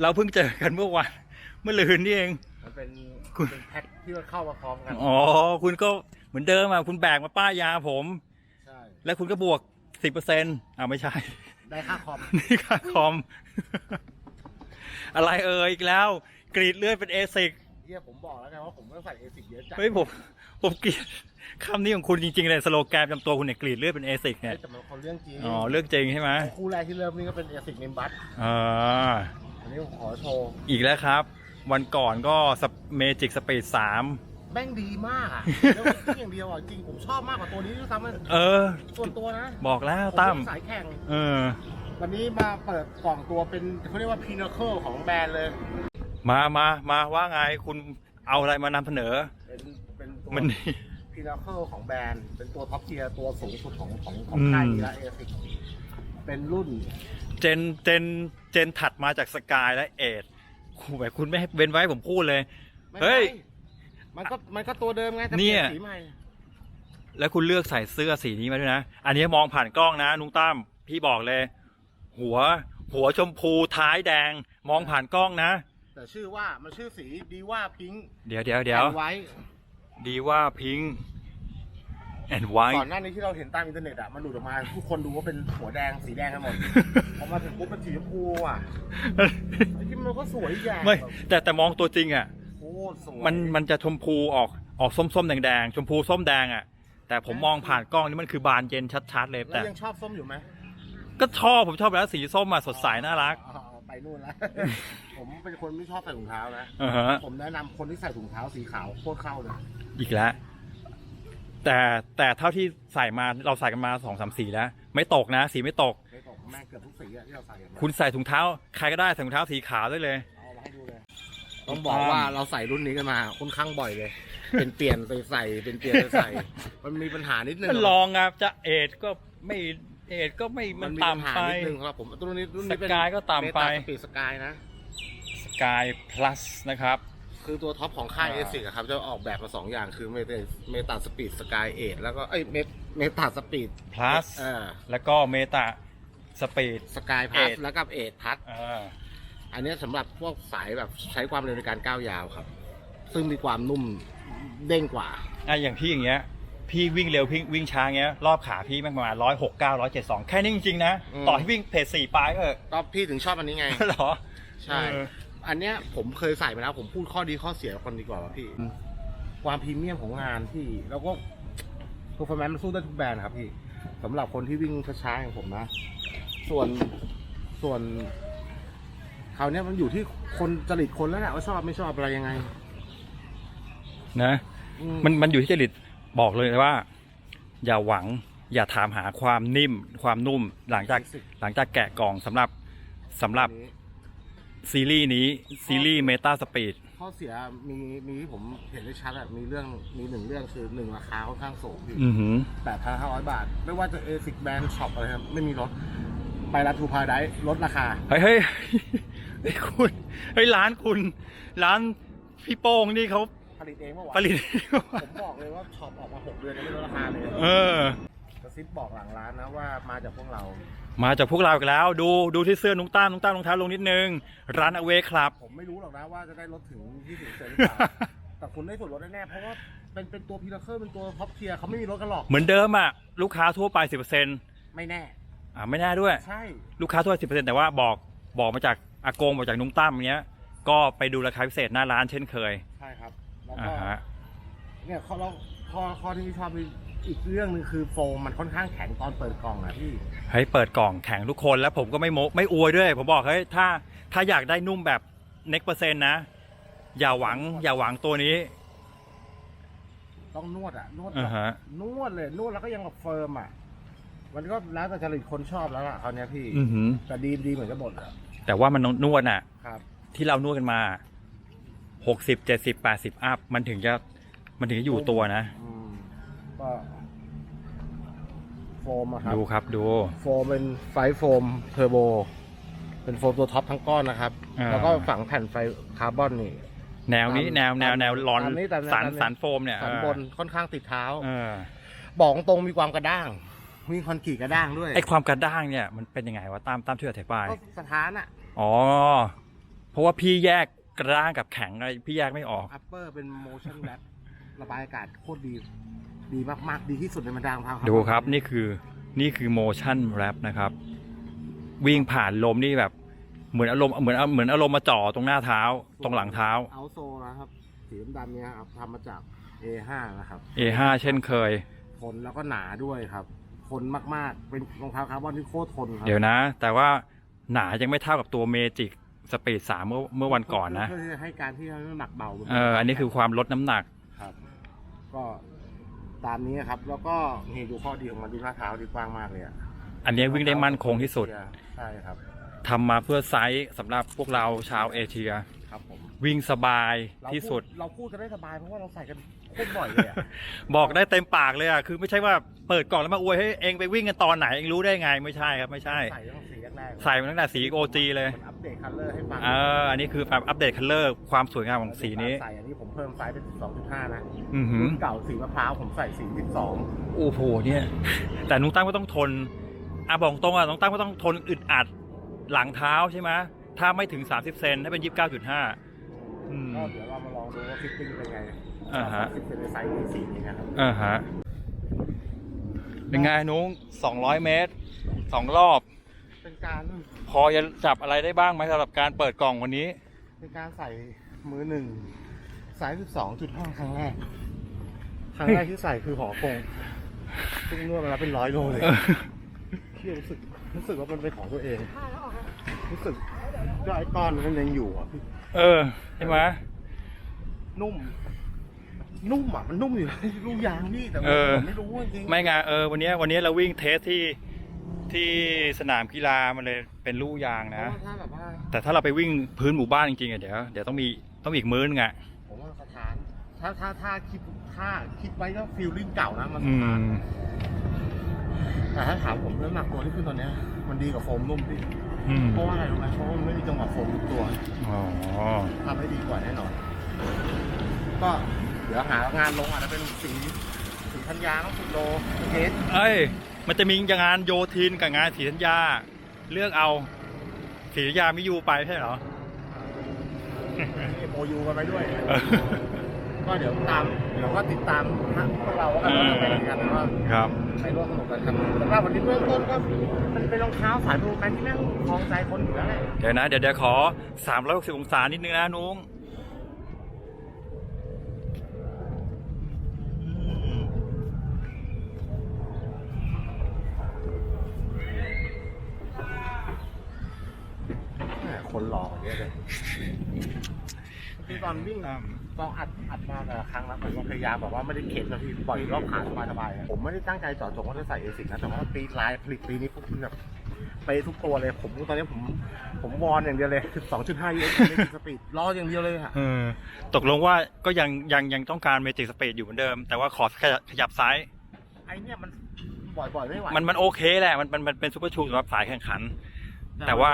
เราเพิ่งเจอกันเมื่อวานเมื่อลืนนี่เอง มันเป็นคุณ เป็นแพ็คที่มันเข้ามาพร้อมกัน อ๋อ คุณก็เหมือนเดิมอะคุณแบกมาป้ายยาผม ใช่ แล้วคุณก็บวกสิบเปอร์เซ็นต์อ่าไม่ใช่ ได้ค่าคอมนี่ค่าคอม อะไรเอ่ยอีกแล้ว กรีดเลือดเป็นเอซิกเฮียผมบอกแล้วไงว่าผมไม่ต้องใส่เอซิกเยอะจัดเฮ้ยผมผมเกลียดคำนี้ของคุณจริงๆเลยสโลแกนประจำตัวคุณเนี่ยกรีดเลือดเป็นเอซิกเนี่ยเฮ้ยแต่มันคนเรื่องจริงอ๋อเรื่องจริงใช่ไหมคู่แรกที่เริ่มนี่ก็เป็นเอซิกเนมบัสอ่าอั นนี้ผมขอโชว์อีกแล้วครับ วันก่อนก็เมจิกสปีดสามแม่งดีมากอะแล้วที่อย่างเดียวอะจริงผมชอบมากกว่าตัวนี้ด้วยซ้ำมันเออ ส่วนตัวนะบอกแล้วผมตั้มเป็นสายแข่ง เออ วันนี้มาเปิดกล่องตัวเป็นเขาเรียกว่าพีนาเคิลของแบรนด์เลย มามามาว่าไงคุณเอาอะไรมานำเสนอ เป็นเป็นตัวมัน พีนาเคิลของแบรนด์ เป็นตัวท็อปเทียร์ตัวสูงสุดของของของอืม ค่ายนี้ละเอซิกเป็นรุ่น เจนเจนเจนถัดมาจากสกายและเอดคุณแบบคุณไม่ให้เว้นไว้ผมพูดเลย ไม่เฮ้ย เป็นไรมันก็มันก็ตัวเดิมไงแต่เปเนี่ลี่ยยนสีใหม่ แล้วคุณเลือกใส่เสื้อสีนี้มาด้วยนะ อันนี้มองผ่านกล้องนะนุ้งตั้มพี่บอกเลย หัว หัวชมพูท้ายแดง มองผ่านกล้องนะ แต่ชื่อว่ามันชื่อสีดีว่าพิงค์เดี๋ยวเดี๋ยวเดี๋ยวไว้ ดีว่าพิงแอนไวก่อนหน้านี้ที่เราเห็นตามอินเทอร์เน็ตอะมันหลุดออกมา ทุกคนดูว่าเป็นหัวแดงสีแดงกันหมด พอมาถึงปุ๊บเป็นสีชมพูอะไอ้ที่มันก็สวยอีกอย่างไม่แบบแต่แต่มองตัวจริงอะโคตรสวยมันมันจะชมพูออกออกส้มๆแดงๆชมพูส้มแดงอะ แต่ผมมองผ่านกล้องนี่มันคือบานเย็นชัดๆเลยแล้แต่ วยังชอบส้มอยู่ไหมก็ชอบผมชอบแล้วสีส้มอะสดใสน่ารักอ๋อไปนู่นแล้วผมเป็นคนไม่ชอบใส่ถุงเท้านะ อ่าฮะผมแนะนำคนที่ใส่ถุงเท้าสีขาวโคตรเข้าเลย อีกแล้ว แต่แต่เท่าที่ใส่มาเราใส่กันมาสองสามสีแล้ว ไม่ตกนะ สีไม่ตก ไม่ตกแม่งเกือบทุกสีอะที่เราใส่กันมาคุณใส่ถุงเท้า ใครก็ได้ใส่ถุงเท้าสีขาวได้เลย เอามาให้ดูเลย ต้องบอกว่าเราใส่รุ่นนี้กันมาค่อนข้างบ่อยเลย เป็นเปลี่ยนไปใส่เป็นเปลี่ยนไปใส่ มันมีปัญหานิดนึงมันลองอะจะเอดก็ไม่เอดก็ไม่มันปัญหาต่ำไป นิดนึงครับผมรุ่นนี้รุ่นนี้เป็นสกายก็ต่ำไป เมตาสปีดสกายนะสกายพลัสนะครับ คือตัวท็อปของค่ายเออ่าซิกครับจะออกแบบมาสองอย่างคือเมตาเมตาสปีดสกายเอแล้วก็เอ้ยเมเมตาสปีด plus เออแล้วก็เมตาสปีดสกายพัส Edge แล้วกับเอทพัสอ่าอันเนี้ยสำหรับพวกสายแบบใช้ความเร็วในการก้าวยาวครับ ซึ่งมีความนุ่มเด้งกว่าอะอย่างพี่อย่างเงี้ยพี่วิ่งเร็วพี่วิ่งช้าเงี้ยรอบขาพี่แม่งประมาณร้อยหกเก้าร้อยเจ็ดสองแค่นี้จริงๆนะอืมต่อให้วิ่งเพจสี่ปลายก็เออก็พี่ถึงชอบอันนี้ไงเหรอ ใช่เอออันเนี้ยผมเคยใส่ไปแล้วผมพูดข้อดีข้อเสียคนดีกว่าว่าพี่ ความพรีเมียมของงานพี่ แล้วก็เพอร์ฟอร์แมนซ์มันสู้ได้ทุกแบรนด์ครับพี่สำหรับคนที่วิ่งช้าๆอย่างผมนะ ส่วนส่วนคราวเนี้ยมันอยู่ที่คนจริตคนแล้วแหละว่าชอบไม่ชอบอะไรยังไง นะอืมันมันอยู่ที่จริตบอกเลยว่า อย่าหวัง อย่าถามหาความนิ่ม ความนุ่ม หลังจากหลังจากแกะกล่องสำหรับสำหรับอันนี้ ซีรีส์นี้ซีรีส์เมตาสปีดข้อเสียมีมีที่ผมเห็นได้ชัดอะมีเรื่องมีหนึ่งเรื่องคือหนึ่งราคาค่อนข้างสูงพี่อือหือแปดพันห้าร้อยบาท ไม่ว่าจะเอซิกแบรนด์ช็อปอะไรครับไม่มีลดไปร้านทูพาไดลดราคา เฮ้ยเฮ้ยเฮ้ยคุณเฮ้ยร้านคุณ ร้านพี่โป้งนี่เขาผลิตเองเมื่อวาผนลิต ผมบอกเลยว่าช็อปออกมาหกเดือนยังไม่ลดราคาเลย เออก ระซิบบอกหลังร้านนะว่ามาจากพวกเรา มาจากพวกเราอีกแล้ว ดูดูที่เสื้อนุ้งต้ามนุ้งต้ามรองเท้าลงนิดนึง ร้านอเวครับ ผมไม่รู้หรอกนะว่าจะได้ลดถึง20เซนหรือเปล่า แต่คุณได้ส่วนลดแน่ๆเพราะว่าเป็นเป็นตัวพีลาเคอร์เป็นตัวท็อปเทียร์เขาไม่มีลดกันหรอก เหมือนเดิมอะ ลูกค้าทั่วไป 10%อไม่แน่่าไม่แน่ด้วย ใช่ ลูกค้าทั่ว10%แต่ว่าบอกบอกมาจากอากงบอกจากนุ้งต้ามอย่างเงี้ย ก็ไปดูราคาพิเศษหน้าร้านเช่นเคยใช่ครับ แล้วอ่าก็ฮะ เนี่ยข้อเราข้อข้อที่ไม่ชอบ อีกเรื่องหนึ่งคือโฟมมันค่อนข้างแข็งตอนเปิดกล่องอะพี่ เฮ้ยเปิดกล่องแข็งทุกคนแล้วผมก็ไม่โมไม่อวยด้วย ผมบอกเฮ้ยถ้าถ้าอยากได้นุ่มแบบเน็กเปอร์เซ็นต์นะ อย่าหวัง อย่าหวังตัวนี้ต้องนวดอะนวดอ่าฮะ นวดเลยนวดแล้วก็ยังแบบเฟิร์มอะมันก็แล้วแต่จริตคนชอบแล้วล่ะคราวเนี้ยพี่ อือหือ แต่ดีดีเหมือนกันหมดอะแต่ว่ามันนวดน่ะ ครับ ที่เรานวดกันมาหกสิบเจ็ดสิบแปดสิบอัพมันถึงจะมันถึงจะอยู่ตัวนะ อืมก็ โฟมอะครับดูครับดู โฟมเป็นไฟโฟมเทอร์โบ เป็นโฟมตัวท็อปทั้งก้อนนะครับ อ่า แล้วก็ฝังแผ่นไฟคาร์บอนนี่ แนวนี้ตามแนวแนวแนวร้อนตามนี้ตามนี้สารตามนี้สารโฟมเนี่ยสันบนค่อนข้างติดเท้า เออบอกตรงมีความกระด้าง มีคอนกรีตกระด้างด้วยไอความกระด้างเนี่ยมันเป็นยังไงวะตามตามที่อธิบายก็สถานอะอ๋อผราะว่าพี่แยกกระด้างกับแข็งอะไรพี่แยกไม่ออก อัปเปอร์เป็น motion wrap ระบายอากาศโคตรดี ดีมากๆ ดีที่สุดในบรรดาของเขาดูครับนี่คือนี่คือ motion wrap นะครับ วิ่งผ่านลมนี่แบบ เหมือนอารมณ์เหมือนเหมือนอารมณ์มาจ่อตรงหน้าเท้าตรงหลังเท้า เอาโซนะครับสีดำๆเนี่ยครับทำมาจาก A5 นะครับ A5 เช่นเคย ทนแล้วก็หนาด้วยครับ ทนมากๆ เป็นรองเท้าคาร์บอนที่โคตรทนครับเดี๋ยวนะ แต่ว่าหนายังไม่เท่ากับตัวเมจิกสปีดสามเมื่อเมื่อวันก่อนนะเพื่อที่จะให้การที่ให้น้ำหนักเบาเอออันนี้คือความลดน้ำหนักครับ ก็ ตามนี้ครับ แล้วก็นี่ดูข้อดีของมันดูหน้าเท้าดีกว้างมากเลยอะอันนี้วิ่งได้มั่นคงที่สุด ใช่ครับทำมาเพื่อไซส์สำหรับพวกเราชาวเอเชีย ครับผมวิ่งสบายเราที่สุด เราพูดกันได้สบายเพราะว่าเราใส่กันโคตรบ่อยเลยอะ บอกได้เต็มปากเลยอะ คือไม่ใช่ว่าเปิดกล่องแล้วมาอวยให้เองไปวิ่งกันตอนไหน เองรู้ได้ไงไม่ใช่ครับไม่ใช่ ใส่ตั้งสีแรกๆใส่มาตั้งแต่สีโอจีเลย มันอัปเดตคัลเลอร์ให้ฟังเอออันนี้คือแบบอัปเดตคัลเลอร์ความสวยงามของสีนี้ ใส่อันนี้ผมเพิ่มไซส์เป็น 12.5 นะอือหือ รุ่นเก่าสีมะพร้าวผมใส่สี12โอ้โหเนี่ย แต่นุ้งตั้งก็ต้องทนอะบอกตรงอะน้องตั้งก็ต้องทนอึดอัดหลังเท้าใช่ไหมถ้าไม่ถึง 30 เซนถ้าเป็น 29.5อืม ก็เดี๋ยวเรามาลองดูว่าฟิตติ้งเป็นไงอ่าฮะ ฟิตเป็นในไซส์นี้สีนี้นะครับ อ่าฮะเป็นไงนุ้ง200 เมตรสองรอบ เป็นการพอจะจับอะไรได้บ้างไหมสำหรับการเปิดกล่องวันนี้ เป็นการใส่มือหนึ่ง ไซส์12.5ครั้งแรก ครั้งแรกที่ใส่คือหอกงซึ่งนวดมาแล้วเป็นร้อยโลเลยที่รู้สึกรู้สึกว่ามันเป็นของตัวเอง รู้สึกก็ไอ้ก้อนมันยังอยู่อะพี่เออใช่ไหมนุ่ม นุ่มอะมันนุ่มอยู่ลูกยางนี่แต่เออผมไม่รู้จริงๆไม่ไงเออวันนี้วันนี้เราวิ่งเทสที่ที่สนามกีฬามันเลยเป็นลู่ยางเพนะราะว่าถ้าแบบว่าแต่ถ้าเราไปวิ่งพื้นหมู่บ้านจริงๆอะเดี๋ยวเดี๋ยวต้องมีต้องมีอีกมื้อนึงอะ ผมว่าสถาน ถ้าถ้าถ้าคิดถ้าคิดไว้ก็ฟิลลิ่งเก่านะมันสอืถานม แต่ถ้าถามผมเรื่องหนักตัวที่ขึ้นตอนเนี้ยมันดีกว่าโฟมนุ่มพี่อืม เพราะว่าอะไรรู้ไหมเพราะว่ามันไม่มีจังหวะโฟมทุกตัวอ๋อ ทำให้ดีกว่าแน่นอน ก็เดี๋ยวหางานลงอาจจะเป็นสีสีธัญญาต้องสิบโลเทสเอ้ย มันจะมีงานโยทินกับงานสีธัญญา เลือกเอาสีธัญญาไม่อยู่ไปใช่เหรอ โอยูกันไปด้วยเออก็เดี๋ยวตามเดี๋ยวก็ติดตามนะพวกเราก็จะไปเหมือนกันว่าครับไปร่วมสนุกกันครับแต่ว่าวันนี้เบื้องต้นก็มันเป็นรองเท้าสายโปรแกรมที่แม่งคลองใจคนอยู่แล้วแหละเดี๋ยวนะ เดี๋ยวเดี๋ยวขอ 360 องศานิดนึงนะนุ้งแหม่คนหล่อเยอะเลย คือตอนวิ่งตอนอัดอัดมาแต่ละครั้งแล้วผมก็พยายามแบบว่าไม่ได้เข็นนะพี่ปล่อยรอบขาสบายๆอะผมไม่ได้ตั้งใจเจอดจงว่าจะใส่เอซิกนะแต่ว่าปีลายผลิตปีนี้ปุ๊บแบบไปทุกตัวเลย ผมตอนนี้ผมผมวอนอย่างเดียวเลยคือ2.5 US สปีดรออย่างเดียวเลยค่ะเออตกลงว่าก็ยังยังยังต้องการเมจิกสเปดอยู่เหมือนเดิม แต่ว่าขอขยับขยับซ้ายไอเนี่ยมันบ่อยๆไม่ไหวมันมันโอเคแหละมันมันมันเป็นซูเปอร์ชูสำหรับสายแข่งขัน แต่ว่า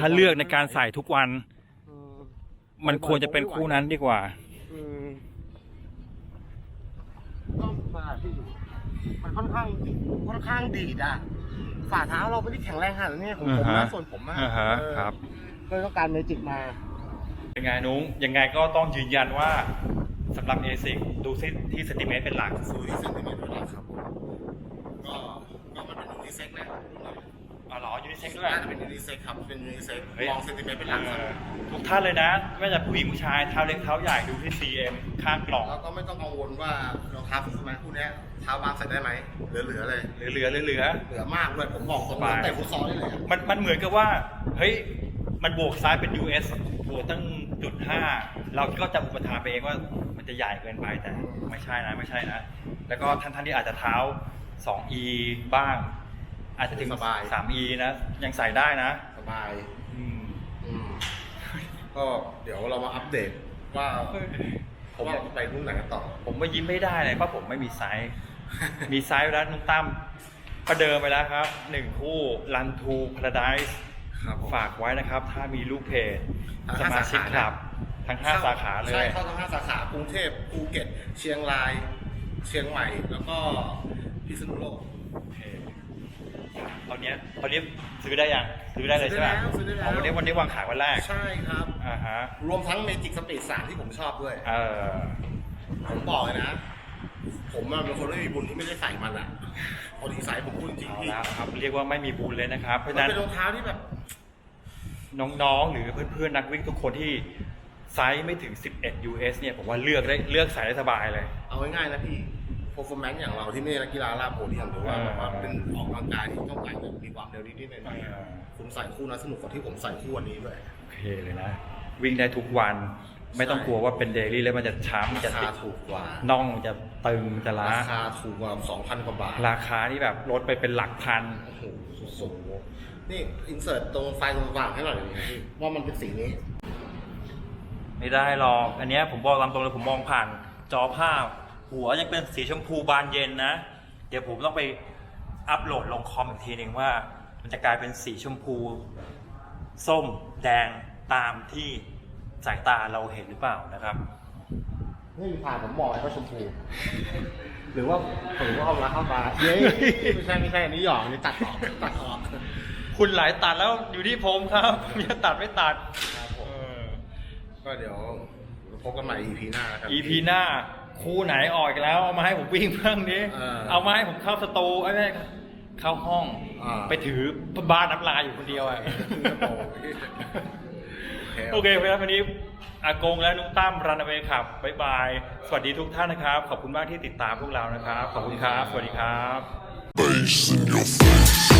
ถ้าเลือกในการใส่ทุกวันเออ มันควรจะเป็นคู่นั้นดีกว่า อืมก็มาที่มันค่อนข้างค่อนข้างดีดอะฝ่าเท้าเราไม่ได้แข็งแรงขนาดนี้ผมผมอ่านะฮะส่วนผมนะอ่าฮะเออครับก็เลยต้องการเมจิกมา ยังไงนุ้งยังไงก็ต้องยืนยันว่าสำหรับเอซิกดูซิที่เซนติเมตรเป็นหลักสูที่เซนติเมตรเป็นหลักครับผมก็ก็มันเป็นยูนิเซ็กนะ อ๋อเหรอยูนิเซ็กด้วย น่าจะเป็นยูนิเซ็กครับ เป็นยูนิเซ็กเฮ้ย มองเซนติเมตรเป็นหลักครับเออทุกท่านเลยนะไม่ว่าจะผู้หญิงผู้ชายเท้าเล็กเท้าใหญ่ดูที่ CM ข้างกล่องแล้วก็ไม่ต้องกังวลว่ารองเท้าฟิสแมนคู่เนี้ยเท้าวางใส่ได้ไหมเหลือๆเลย เหลือเหลือเหลือเหลือ เหลือมากเลยผมบอกตรงสบายๆแต่ฟุตซอลได้เลยอะมันมันเหมือนกับว่า เฮ้ย มันบวกซ้ายเป็น US บวกตั้งจุดห้าเราก็จะอุปทานไปเองว่ามันจะใหญ่เกินไปแต่ไม่ใช่นะไม่ใช่นะ แล้วก็ท่านท่านที่อาจจะเท้า 2E บ้าง อาจจะถึง 3E นะ ยังใส่ได้นะ สบายอืมอืมก็เดี๋ยวเรามาอัปเดตว่าผมว่าไปรุ่นไหนกันต่อ ผมก็ยิ้มไม่ได้เลยเพราะผมไม่มีไซส์ มีไซส์ไปแล้วนุ่งตั้มประเดิมไปแล้วครับหนึ่งคู่ Run to Paradise ครับผมฝากไว้นะครับ ถ้ามีลูกเพจทั้งสห้ามาชิกสาขาคลับ ทั้ง5สาขาเลใช่ยเข้าทั้งห้าสาขากรุงเทพภูเก็ต เชียงราย เชียงใหม่ แล้วก็พิษณุโลกโอเค ตอนเนี้ยตอนนี้ซื้อได้ยังซื้อได้เลยใช่ไหมซื้อได้แล้ว อ๋อวันนี้วันนี้วางขายวันแรกใช่ครับ อ่าฮะรวมทั้งเมจิกสปีดสามที่ผมชอบด้วย เออผมบอกเลยนะ ผมอะเป็นคนไม่มีบุญที่ไม่ได้ใส่มันอะพอดีใส่ผมพูดจริงเอาๆพี่ละครับเรียกว่าไม่มีบุญเลยนะครับ เพราะฉะมันนั้นเป็นรองเท้าที่แบบ น้องๆ หรือเพื่อนๆ นักวิ่งทุกคนที่ไซส์ไม่ถึง 11 US เนี่ยผมว่าเลือกได้เลือกใส่ได้สบายเลย เอาง่ายๆนะพี่ performance อย่างเราที่ไม่ใช่นักกีฬาลาบโพเดียมหรือว่าอ่าแบบว่าเป็นออกกำลังกายที่ต้องใส่แบบมีความเร็วนิดๆหน่อยอ่า ๆคุณใส่คู่นั้นสนุกกว่าที่ผมใส่คู่วันนี้ด้วย โอเคเลยนะ วิ่งได้ทุกวันไม่ต้องกลัวว่าเป็นเดลี่แล้วมันจะช้ำจะราติคาดถูกกว่าน่องจะตึงจะล้า ราคาถูกกว่า2,000กว่าบาทราคานี่แบบลดไปเป็นหลักพัน โอ้โหสุดๆนี่อินเสิร์ตตรงไฟตรงกลางให้หน่อยดิพี่ว่ามันเป็นสีนี้ ไม่ได้หรอก อันเนี้ยผมบอกตามตรงเลยผมมองผ่านจอภาพ หัวยังเป็นสีชมพูบานเย็นนะ เดี๋ยวผมต้องไปอัปโหลดลงคอมอีกทีหนึ่งว่า มันจะกลายเป็นสีชมพู ส้มแดงตามที่สายตาเราเห็นหรือเปล่านะครับนี่ผ่านผมบอกเลยว่าชมพูหรือว่าผมว่าเอาละเข้ามาเย้ไม่ใช่ไม่ใช่อันนี้หยอกอันนี้ตัดออกตัดออกคุณหลายตัดแล้วอยู่ที่ผมครับจะตัดไม่ตัดครับผมก็เดี๋ยวพบกันใหม่ EP หน้านะครับ EP หน้า คู่ไหนออกอีกแล้ว เอามาให้ผมวิ่งบ้างนี้ เออเอามาให้ผมเข้าสตูไอ้แม่เข้าห้องอ่า ไปถือบ้านน้ำลายอยู่คนเดียวอะ โอเคเพราะฉะนั้นวันนี้อากงและนุ้งตั้มรันเวย์ขับบายบาย สวัสดีทุกท่านนะครับ ขอบคุณมากที่ติดตามพวกเรานะครับ ขอบคุณครับ สวัสดีครับ Bass in your face.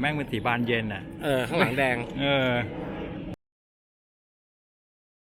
แม่งเป็นสีบานเย็นอะ เออ ข้างหลังแดง เออ